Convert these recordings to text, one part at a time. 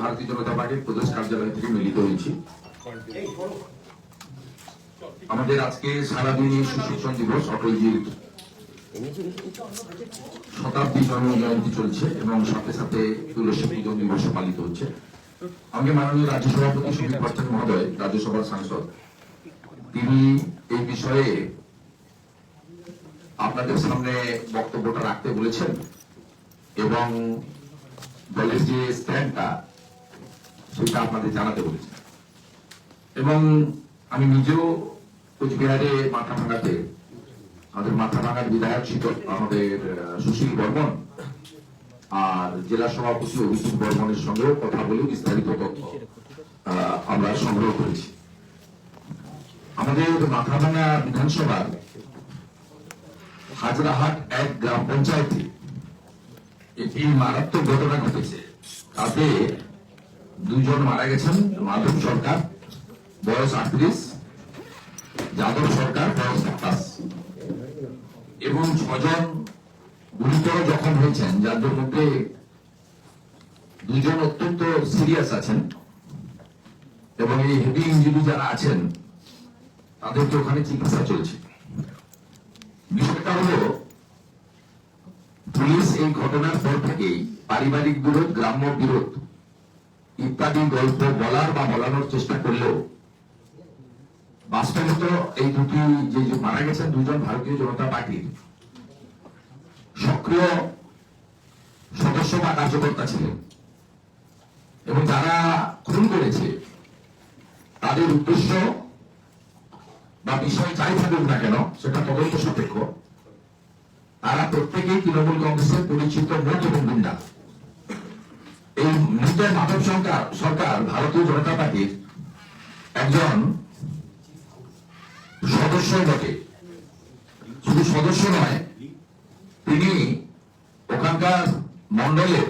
ভারতীয় জনতা পার্টির প্রদেশ কার্যালয় থেকে মিলিত হয়েছি। আমাদের আজকে সারাদিনই সুশিক্ষণ দিবস অটলজির শতাব্দী জন্ম জয়ন্তী চলছে এবং সাথে সাথে তুলসী পূজন দিবস পালিত হচ্ছে। আমাকে মাননীয় রাজ্য সভাপতি সুমিত ভট্টাচার্য মহোদয়, রাজ্যসভার সাংসদ, তিনি এই বিষয়ে আপনাদের সামনে বক্তব্যটা রাখতে বলেছেন এবং দলের যে স্ট্যান্ডটা সেটা আপনাদের জানাতে বলেছেন এবং আমি নিজেও কোচবিহারে মাথা ভাঙাতে, আমাদের মাথা ভাঙার বিধায়ক ছিল আমাদের সুশীল বর্মন, আর জেলা সভাপতি অভিজিৎ বর্মনের সঙ্গেও কথা বলে বিস্তারিত তথ্য আমরা সংগ্রহ করেছি। আমাদের মাথাভাঙা বিধানসভার হাজরাহাট এক গ্রাম পঞ্চায়েতে একটি মারাত্মক ঘটনা ঘটেছে। তাতে দুজন মারা গেছেন, মাধব সরকার, বয়স আটত্রিশ, যাদব সরকার, বয়স সাতাশ। এবং ছজন গুরুতর জখম হয়েছেন, যাদের মধ্যে দুজন অত্যন্ত সিরিয়াস আছেন। এবং এই হেভি ইঞ্জুরি যারা আছেন, তাদেরকে ওখানে চিকিৎসা চলছে। বিষয়টা হলো, পুলিশ এই ঘটনার পর থেকেই পারিবারিক বিরোধ, গ্রাম্য বিরোধ ইত্যাদি গল্প বলার বা বলানোর চেষ্টা করলেও বাস্তবত এই দুটি যে যে মারা গেছেন দুজন ভারতীয় জনতা পার্টির সক্রিয় সদস্য বা কার্যকর্তা ছিলেন। এবং যারা খুন করেছে, তাদের উদ্দেশ্য বা বিষয় যাই থাকুক না কেন, সেটা তদন্ত সাপেক্ষ, তারা প্রত্যেকেই তৃণমূল কংগ্রেসের পরিচিত মত এবং গুন্ডা। এই মৃত মাধব সরকার সরকার, ভারতীয় জনতা পার্টির একজন সদস্য বটে। শুধু সদস্য নয়, তিনি ওখানকার মন্ডলের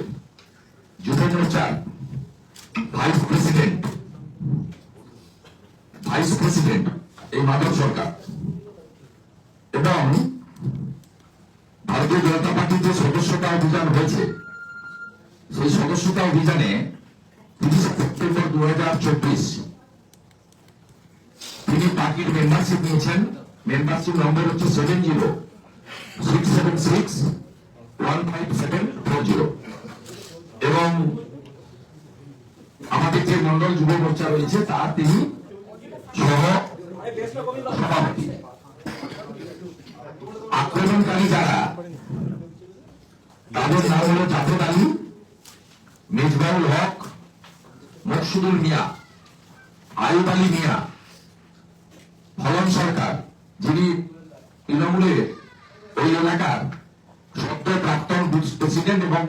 যুব মোর্চার ভাইস প্রেসিডেন্ট। ভাইস প্রেসিডেন্ট এই মাধব সরকার। এবং ভারতীয় জনতা পার্টির যে সদস্যতা অভিযান হয়েছে সেই সদস্যতা অভিযানে তিরিশে সেপ্টেম্বর দু হাজার চব্বিশ তিনি পার্টির মেম্বারশিপ নিয়েছেন। মেম্বারশিপ নম্বর হচ্ছে seven zero six seven six one five seven four zero এবং আমাদের যে মন্ডল যুব মোর্চা রয়েছে, তার তিনি সহ সভাপতি। আক্রমণকারী যারা, তাদের নাম হলো জাফর আলী মেজবাউল হক, মকসুদুল মিয়া, আয়ুব আলী মিয়া, ফলন সরকার, যিনি তৃণমূলের ওই এলাকার সদ্য প্রাক্তন প্রেসিডেন্ট এবং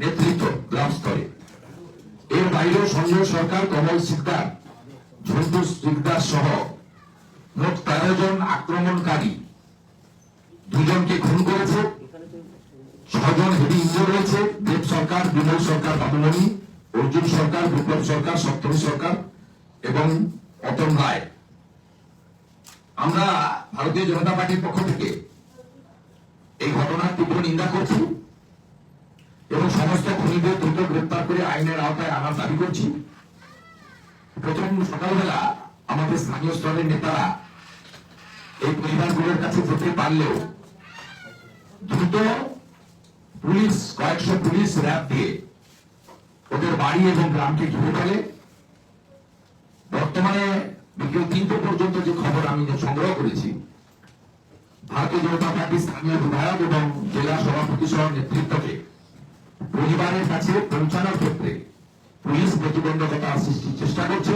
নেতৃত্ব গ্রাম স্তরে। এর বাইরেও সঞ্জয় সরকার, কমল সিকদার, ঝন্টু সিকদার সহ মোট তেরো জন আক্রমণকারী দুজনকে খুন করেছে। ছজন হেভি ইঞ্জোর রয়েছে, দেব সরকার, বিমল সরকার, বাবুমণি, অর্জুন সরকার, বিপ্লব সরকার, সপ্তমী সরকার এবং অতন রায়। আমরা ভারতীয় জনতা পার্টির পক্ষ থেকে এই ঘটনার তীব্র নিন্দা করছি এবং সমস্ত খুনিদের দ্রুত গ্রেপ্তার করে আইনের আওতায় আনার দাবি করছি। প্রথম সকালবেলা আমাদের স্থানীয় স্তরের নেতারা এই পরিবারগুলোর কাছে যেতে পারলেও দ্রুত পুলিশ, কয়েকশো পুলিশ র্যাব দিয়ে ওদের বাড়ি এবং গ্রামকে ঘিরে ফেলে। বর্তমানে বিকেল তিনটে পর্যন্ত যে খবর আমি সংগ্রহ করেছি, ভারতীয় জনতা পার্টির স্থানীয় বিধায়ক এবং জেলা সভাপতি সহ নেতৃত্বকে পরিবারের কাছে পৌঁছানোর ক্ষেত্রে পুলিশ প্রতিবন্ধকতা সৃষ্টির চেষ্টা করছে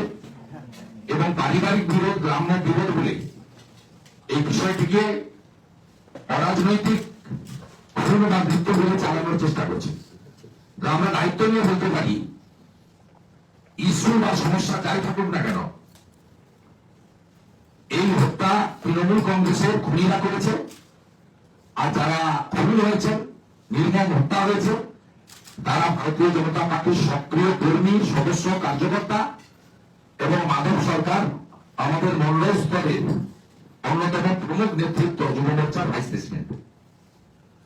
এবং পারিবারিক বিরোধ, গ্রাম্য বিরোধ বলে এই বিষয়টিকে অরাজনৈতিক মৃত্যু বলে চালানোর চেষ্টা করছে। আমরা দায়িত্ব নিয়ে বলতে পারি, ইস্যু বা সমস্যা যাই থাকুক না কেন, এই হত্যা তৃণমূল কংগ্রেসের খুনিরা করেছে, আর যারা খুনি হয়েছে নির্মম হত্যা হয়েছে, তারা ভারতীয় জনতা পার্টির সক্রিয় কর্মী, সদস্য, কার্যকর্তা এবং মাধব সরকার আমাদের মন্ডল স্তরের অন্যতম প্রমুখ নেতৃত্ব যুব মোর্চার ভাইস প্রেসিডেন্ট।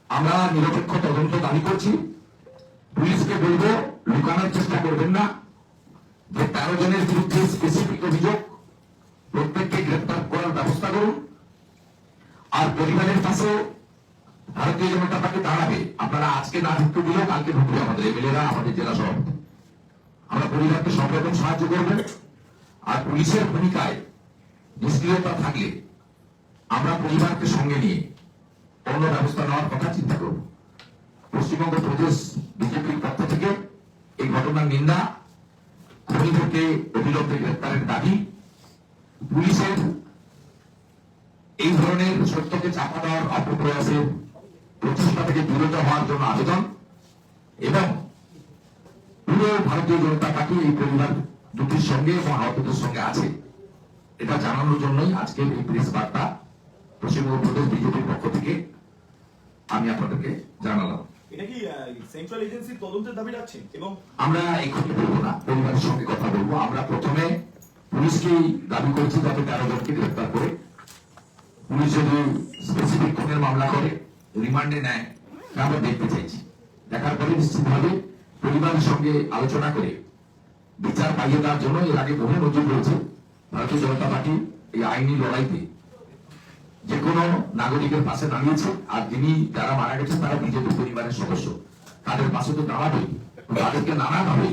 আমরা নিরপেক্ষ তদন্ত দাবি করছি। পুলিশকে বলব, লুকানোর চেষ্টা করবেন না। যে তেরো জনের বিরুদ্ধে স্পেসিফিক অভিযোগ, প্রত্যেককে গ্রেপ্তার করার ব্যবস্থা করুন। আর পরিবারের পাশে ভারতীয় জনতা পার্টি দাঁড়াবে। আপনারা আজকে না ঢুকতে দিলেও কালকে ঢুকবে আমাদের এমএলএরা, আমাদের জেলা সভাপতি। আমরা পরিবারকে সব রকম সাহায্য করবেন। আর পুলিশের ভূমিকায় নিষ্ক্রিয়তা থাকলে আমরা পরিবারকে সঙ্গে নিয়ে অন্য ব্যবস্থা নেওয়ার কথা চিন্তা করব। পশ্চিমবঙ্গ প্রদেশ বিজেপির পক্ষ থেকে এই ঘটনার নিন্দা, খুনিদেরকে অবিলম্বে গ্রেপ্তারের দাবি, পুলিশের এই ধরনের সত্যকে চাপা দেওয়ার অপপ্রয়াসের প্রচেষ্টা থেকে বিরত হওয়ার জন্য আবেদন এবং পুরো ভারতীয় জনতা পার্টি এই পরিবার দুটির সঙ্গে এবং আহতদের সঙ্গে আছে। এটা জানানোর জন্যই আজকের এই প্রেস বার্তা পশ্চিমবঙ্গ প্রদেশ বিজেপির পক্ষ থেকে আমি আপনাদেরকে জানালাম। এটা কি সেন্ট্রাল এজেন্সির তদন্তের দাবি রাখছেন এবং আমরা এক্ষুনি বলব না পরিবারের সঙ্গে কথা বলব। আমরা প্রথমে পুলিশকেই দাবি করছি যাতে তেরো জনকে গ্রেপ্তার করে। পুলিশ যদি স্পেসিফিক খুনের মামলা করে রিমান্ডে নেয় তা আমরা দেখতে চাইছি। দেখার পরে নিশ্চিতভাবে পরিবারের সঙ্গে আলোচনা করে বিচার পাইয়ে দেওয়ার জন্য এর আগে বহু নজর রয়েছে। ভারতীয় জনতা পার্টি এই আইনি লড়াইতে যে কোনো নাগরিকের পাশে দাঁড়িয়েছে আর যিনি যারা মারা গেছেন তারা বিজেপি পরিবারের সদস্য। তাদের পাশে তো দাঁড়াবেই তাদেরকে নানাভাবে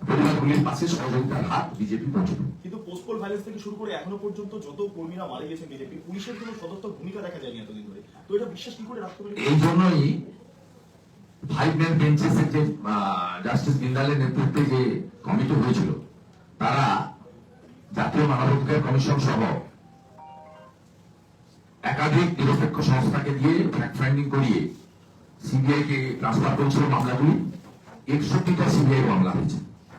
পরিবারগুলির পাশে সহযোগিতার হাত বিজেপি পৌঁছবে কিন্তু পোস্টপোল ভাইলেন্স থেকে শুরু করে এখনও পর্যন্ত যত কর্মীরা মারা গেছেন বিজেপি পুলিশের কোনো সদস্য ভূমিকা দেখা যায়নি এতদিন ধরে। তো এটা বিশ্বাস কি করে রাখতে পারি এই জন্যই ফাইভ ম্যান বেঞ্চেসের যে জাস্টিস বিন্দালের নেতৃত্বে যে কমিটি হয়েছিল তারা জাতীয় মানবাধিকার কমিশন সহ একাধিক নিরপেক্ষ সংস্থাকে দিয়ে ফ্যাক্ট ফাইন্ডিং করিয়ে সিবিআই কে ট্রান্সফার করেছিল মামলাগুলি। একষট্টিটা সিবিআই মামলা হয়েছে।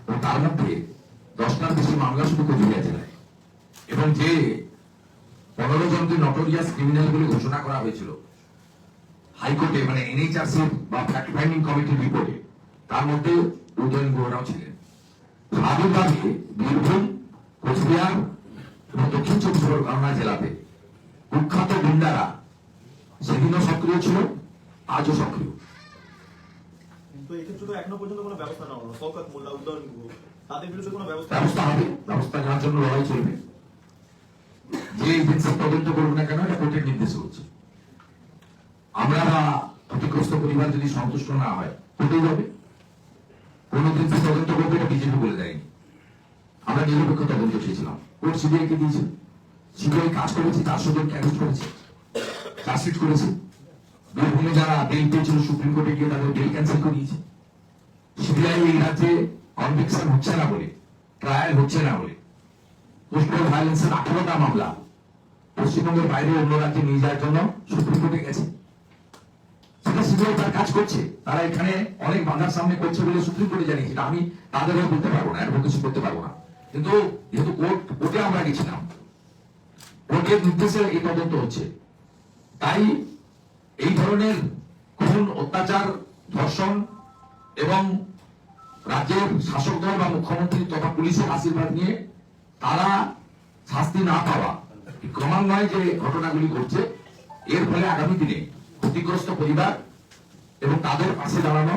ও তার মধ্যে দশটার বেশি মামলা শুধু কোচবিহার জেলায়। এবং যে পনেরো জনকে নটোরিয়াস ক্রিমিনাল বলে ঘোষণা করা হয়েছিল, হাইকোর্টে মানে এনএইচআরসি বা ফ্যাক্ট ফাইন্ডিং কমিটির রিপোর্টে, তার মধ্যে উদয়ন গুহরাও ছিলেন। আবির্ভাবে বীরভূম, কোচবিহার এবং দক্ষিণ চব্বিশ পরগনা জেলাতে কুখ্যাত গুন্ডারা সেদিনও সক্রিয় ছিল আজও সক্রিয়। ব্যবস্থা হবে ব্যবস্থা নেওয়ার জন্য লড়াই চলবে। যে এজেন্সি তদন্ত করবে না কেন এটা কোর্টের নির্দেশে হচ্ছে। আমরা বা ক্ষতিগ্রস্ত পরিবার যদি সন্তুষ্ট না হয় কোর্টে যাবে। কোন এজেন্সি তদন্ত করবে এটা বিজেপি বলে দেয়নি। আমরা নিরপেক্ষ তদন্ত চেয়েছিলাম। কোর্ট সিবিআই কে কাজ করেছে জনকে অ্যারেস্ট করেছে চার্জশিট করেছে। বীরভূমে যারা পেয়েছিল, সুপ্রিম কোর্টে গিয়ে তাদের ক্যান্সেল করিয়েছে। সিবিআই এই রাজ্যে কনভিকশন হচ্ছে না বলে ট্রায়াল হচ্ছে না বলে। পোস্টাল ভায়োলেন্সের আঠারোটা মামলা পশ্চিমবঙ্গের বাইরে অন্য রাজ্যে নিয়ে যাওয়ার জন্য সুপ্রিম কোর্টে গেছে। সেটা সিবিআই তার কাজ করছে, তারা এখানে অনেক বাধার সামনে করছে বলে সুপ্রিম কোর্টে জানিয়েছে। আমি তাদের হয়ে বলতে পারব না অ্যাডভোকেসি করতে পারব না। কিন্তু যেহেতু কোর্ট কোর্টে আমরা গেছিলাম কোর্টের নির্দেশে এই তদন্ত হচ্ছে। তাই এই ধরনের খুন, অত্যাচার, ধর্ষণ এবং রাজ্যের শাসক দল বা মুখ্যমন্ত্রী তথা পুলিশের আশীর্বাদ নিয়ে তারা শাস্তি না পাওয়া ক্রমান্বয়ে যে ঘটনাগুলি ঘটছে, এর ফলে আগামী দিনে ক্ষতিগ্রস্ত পরিবার এবং তাদের পাশে দাঁড়ানো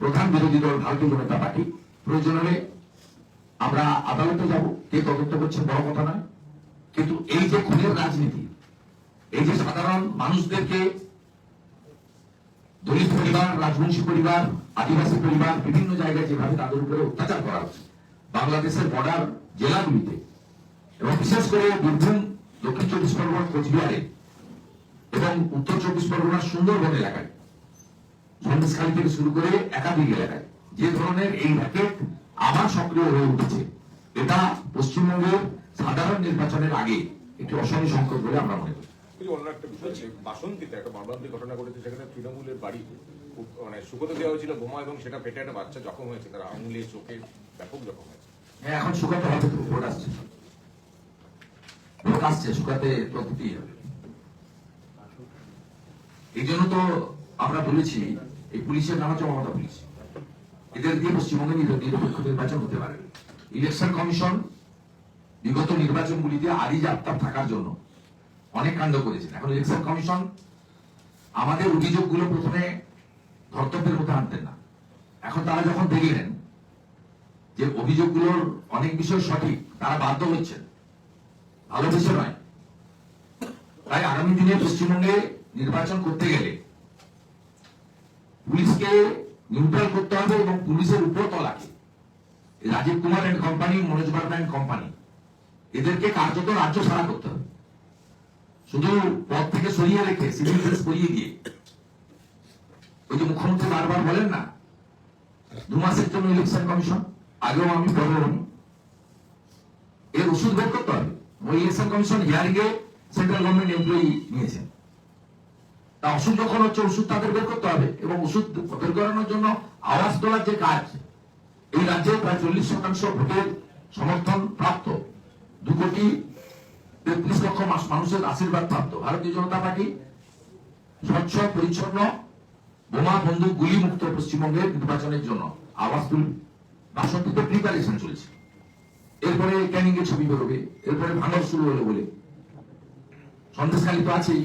প্রধান বিরোধী দল ভারতীয় জনতা পার্টি প্রয়োজন হলে আমরা আদালতে যাব। কে তদন্ত করছে বড় কথা নয়। কিন্তু এই যে খুনের রাজনীতি, এই যে সাধারণ মানুষদেরকে দলিত পরিবার, রাজবংশী পরিবার, আদিবাসী পরিবার বিভিন্ন জায়গায় যেভাবে তাদের উপরে অত্যাচার করা হচ্ছে, বাংলাদেশের বর্ডার জেলাগুলিতে। এবং বিশেষ করে বীরভূম, দক্ষিণ চব্বিশ পরগনা, কোচবিহারে এবং উত্তর চব্বিশ পরগনার সুন্দরবন এলাকায় সন্দেশখালী থেকে শুরু করে একাধিক এলাকায়, যে ধরনের এই র্যাকেট আবার সক্রিয় হয়ে উঠেছে। এটা পশ্চিমবঙ্গের সাধারণ নির্বাচনের আগে একটি অশনি সংকট বলে আমরা মনে করি। এই অন্য একটা বিষয় বাসন্তীতে একটা মর্মান্তিক ঘটনা ঘটেছে সেখানে তৃণমূলের বাড়ি মানে সুখতে দেওয়া হয়েছিল বোমা এবং সেটা পেটে একটা বাচ্চা জখম হয়েছে তার আঙুলে চোখে ব্যাপক জখম হয়েছে। হ্যাঁ এখন শুকাতে হবে ভোট আসছে। ভোট আসছে শুকাতে তো হবে। এই জন্য তো আমরা বলেছি এই পুলিশের নাম হচ্ছে মমতা পুলিশ। এদের দিয়ে পশ্চিমবঙ্গে নির- নিরপেক্ষ নির্বাচন হতে পারে। ইলেকশন কমিশন বিগত নির্বাচনগুলিতে আদি জাপ্তাব থাকার জন্য অনেক কাণ্ড করেছেন। এখন ইলেকশন কমিশন আমাদের অভিযোগগুলো প্রথমে ধর্তব্যের মধ্যে আনতেন না। এখন তারা যখন দেখলেন যে অভিযোগগুলোর অনেক বিষয় সঠিক, তারা বাধ্য হচ্ছেন। ভালো বিষয় নয়। তাই আগামী দিনে পশ্চিমবঙ্গে নির্বাচন করতে গেলে পুলিশকে নিউট্রাল করতে হবে এবং পুলিশের উপর তলাকে। Rajeev Kumar and company Manoj Verma and company এদেরকে কার্যত রাজ্য ছাড়া করতে হবে। শুধু পদ থেকে সরিয়ে রেখে সিভিল ড্রেস পরিয়ে দিয়ে। ওই যে মুখ্যমন্ত্রী বারবার বলেন না, দু মাসের জন্য ইলেকশন কমিশন আগেও আমি আমি এর ওষুধ বের করতে হবে। ওই ইলেকশন কমিশন হিয়ারিং এ সেন্ট্রাল গভর্নমেন্ট এমপ্লয়ি নিয়েছেন তা ওষুধ যখন হচ্ছে, ওষুধ তাদের বের করতে হবে এবং ওষুধ বের করানোর জন্য আওয়াজ তোলার যে কাজ, এই রাজ্যে প্রায় চল্লিশ শতাংশ ভোটের সমর্থন প্রাপ্ত। দু কোটি তেত্রিশ লক্ষ মানুষের আশীর্বাদ প্রাপ্ত। ভারতীয় জনতা পার্টি স্বচ্ছ, পরিচ্ছন্ন, বোমা, বন্দুক, গুলি মুক্ত পশ্চিমবঙ্গের নির্বাচনের জন্য তুল বাসন্তীতে প্রিপারেশন চলছে। এরপরে ক্যানিং এর ছবি বেরোবে, এরপরে ভাঙর শুরু হলো বলে। সন্দেশখালী তো আছেই।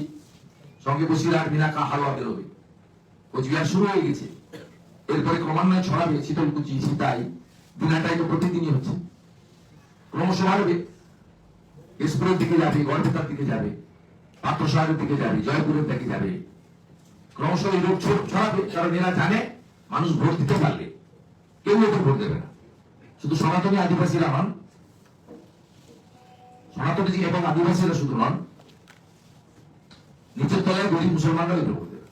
সঙ্গে বসিরহাট, মিনাকা, হালুয়া বেরোবে। কোচবিহার শুরু হয়ে গেছে। এরপরে ক্রমান্বয়ে ছড়াবে, শীতলকুচি, সীতাই, দিনাটাই তো প্রতিদিনই হচ্ছে। ক্রমশ বাড়বে। কেশপুরের দিকে যাবে গড়বেতার দিকে যাবে পাত্রসাগরের দিকে যাবে জয়পুরের দিকে যাবে। ক্রমশ এই রোগ ছড়াবে কারণ এরা জানে মানুষ ভোট দিতে পারলে। কেউ এতে ভোট দেবে না। শুধু সনাতনী আদিবাসীরা নন সনাতনী এবং আদিবাসীরা শুধু নন নিচের তলায় গরিব মুসলমানরা ভোট দেবে।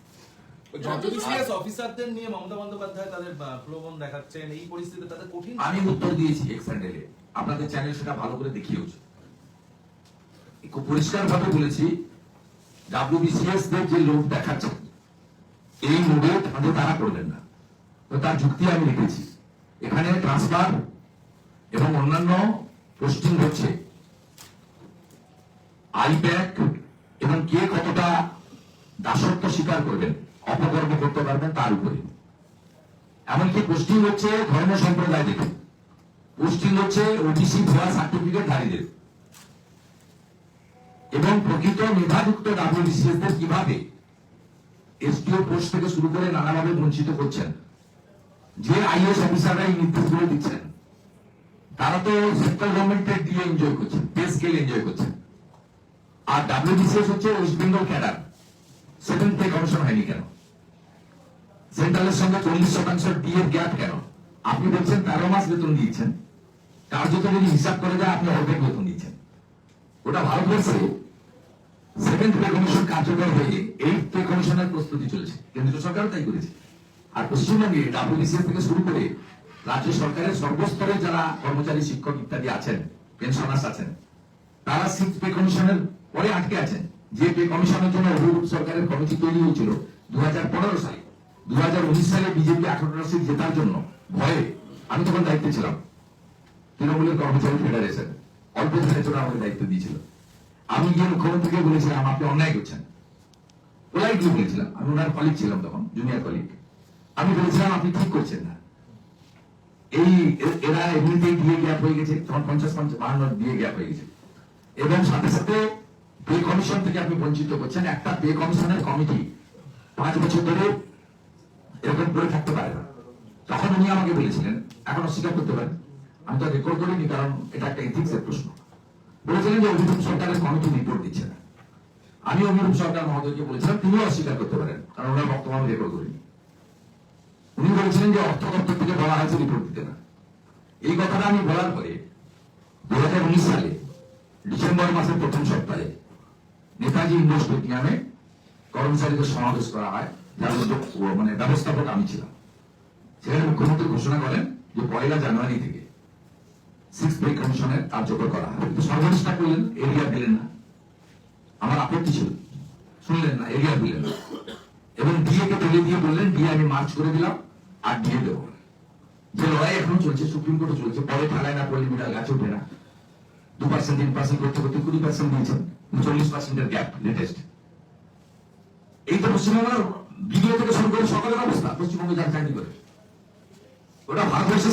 অফিসারদের নিয়ে মমতা বন্দ্যোপাধ্যায় তাদের প্রলোভন দেখাচ্ছেন। এই পরিস্থিতিতে তাদের কঠিন আমি উত্তর দিয়েছি এক্স আপনাদের চ্যানেল সেটা ভালো করে দেখিয়েছে খুব পরিষ্কার ভাবে বলেছি ডাব্লিউবিসিএস দের যে লোক দেখাচ্ছে, এই লোভে তাদের তারা করবেন না। তো তার যুক্তি আমি লিখেছি এখানে ট্রান্সফার এবং অন্যান্য পোস্টিং হচ্ছে। আইপ্যাক এবং কে কতটা দাসত্ব স্বীকার করবেন, অপকর্ম করতে পারবেন তার উপরে। এমনকি পোস্টিং হচ্ছে ধর্ম সম্প্রদায় দেখে। পোস্টিং হচ্ছে ওবিসি ভুয়া সার্টিফিকেট ধারীদের। এবং প্রকৃত মেধাযুক্ত ডাব্লিউবিসিএস দের কীভাবে এসডিও পোস্ট থেকে শুরু করে নানাভাবে বঞ্চিত করছেন? যে আইএস অফিসাররা এই নির্দেশগুলো দিচ্ছেন, তারা তো সেন্ট্রাল গভর্নমেন্টের দিয়ে এনজয় করছেন পে স্কেল এনজয় করছেন। আর ডাব্লিউবিসিএস হচ্ছে West Bengal cadre, seven pay commission হয়নি কেন? সেন্ট্রালের সঙ্গে চল্লিশ শতাংশ ডিএর গ্যাপ কেন? আপনি বলছেন তেরো মাস বেতন দিয়েছেন কার্যত যদি হিসাব করে যায় আপনি অর্ধেক বেতন দিচ্ছেন ওটা ভারতবর্ষে সেভেন্থ পে কমিশন কার্যকর হয়ে এইট পে কমিশনের প্রস্তুতি চলছে। কেন্দ্রীয় সরকারও তাই করেছে। আর পশ্চিমবঙ্গে ডাব্লিউবিসিএস থেকে শুরু করে রাজ্য সরকারের সর্বস্তরে যারা কর্মচারী, শিক্ষক ইত্যাদি আছেন পেনশনার্স আছেন, তারা সিক্স পে কমিশনের পরে আটকে আছেন। যে পে কমিশনের জন্য অভিরূপ সরকারের কমিটি তৈরি হয়েছিল দু হাজার পনেরো সালে। দু হাজার উনিশ সালে বিজেপি আঠারোটা সিট জেতার জন্য ভয়ে আমি তখন দায়িত্বে ছিলাম। তৃণমূলের কর্মচারী ফেডারেশন। অল্প দিনের জন্য আমাকে দায়িত্ব দিয়েছিল। আমি গিয়ে মুখ্যমন্ত্রীকে বলেছিলাম, আপনি অন্যায় করছেন। পোলাইটলি বলেছিলাম আমি ওনার কলিগ ছিলাম তখন জুনিয়র কলিগ আমি বলেছিলাম, আপনি ঠিক করছেন না। এই এরা এমনিতেই দিয়ে গ্যাপ হয়ে গেছে, তখন পঞ্চাশ পঞ্চাশ বাহান্ন দিয়ে গ্যাপ হয়ে গেছে। এবং সাথে সাথে পে কমিশন থেকে আপনি বঞ্চিত করছেন। একটা পে কমিশনের কমিটি পাঁচ বছর ধরে এরকম করে থাকতে পারে না। তখন উনি আমাকে বলেছিলেন, এখন অস্বীকার করতে পারেন। আমি তো রেকর্ড করিনি, কারণ এটা একটা এথিক্স এর প্রশ্ন। বলেছিলেন যে অভিরূপ সরকারের আমি অভিরূপ সরকার মহোদয়কে বলেছিলাম, তিনিও অস্বীকার করতে পারেন, কারণ ওনার বক্তব্য আমি রেকর্ড করিনি উনি বলেছিলেন যে অর্থ দপ্তর থেকে বলা হয়েছে রিপোর্ট দিতে না। এই কথাটা আমি বলার পরে দু হাজার উনিশ সালে, ডিসেম্বর মাসের প্রথম সপ্তাহে নেতাজি ইন্ডোর স্টেডিয়ামে কর্মচারীদের সমাবেশ করা হয়, যার মধ্যে মানে ব্যবস্থাপক আমি ছিলাম। সেখানে মুখ্যমন্ত্রী ঘোষণা করেন যে পয়লা জানুয়ারি থেকে সিক্স পে কমিশনের কার্যকর করা হবে। সর্বনিষ্ঠা করলেন, এরিয়া দিলেন না। আমার আপত্তি ছিল। শুনলেন না এরিয়া দিলেন না। এবং ডিএ কে তুলে দিয়ে বললেন ডিএ আমি মার্চ করে দিলাম, আর ডিএ দেবো যে লড়াই এখনও চলছে সুপ্রিম কোর্টে চলছে। পরে ঠেলায় না পড়লে বিড়াল গাছে ওঠে না। দু পার্সেন্ট তিন পার্সেন্ট করতে করতে কুড়ি পার্সেন্ট দিয়েছেন। চল্লিশ পার্সেন্টের গ্যাপ লেটেস্ট এই তো পশ্চিমবঙ্গের ভিডিও থেকে শুরু করে সকলের অবস্থা, পশ্চিমবঙ্গে যার চাকরি করে। ওটা ভারতবর্ষের